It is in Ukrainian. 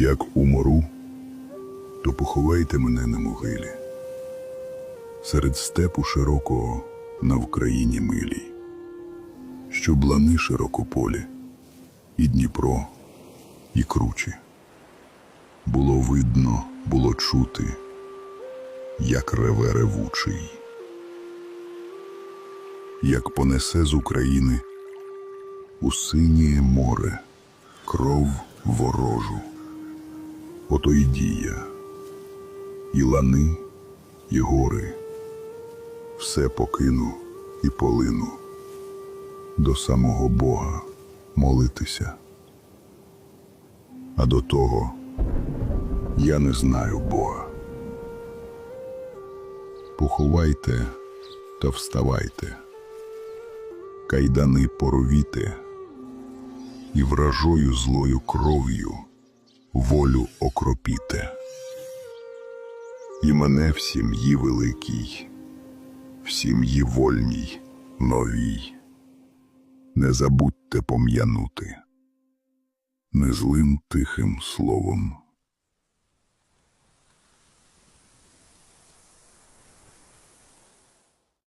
Як умру, то поховайте мене на могилі, серед степу широкого на Вкраїні милій, що блани широкополі, і Дніпро, і кручі. Було видно, було чути, як реве ревучий, як понесе з України у синє море кров ворожу. Ото й дія, і лани, і гори, все покину і полину. До самого Бога молитися. А до того я не знаю Бога. Поховайте та вставайте, кайдани порвіте і вражою злою кров'ю волю окропіте. І мене в сім'ї великій, в сім'ї вольній, новій. Не забудьте пом'янути, не злим тихим словом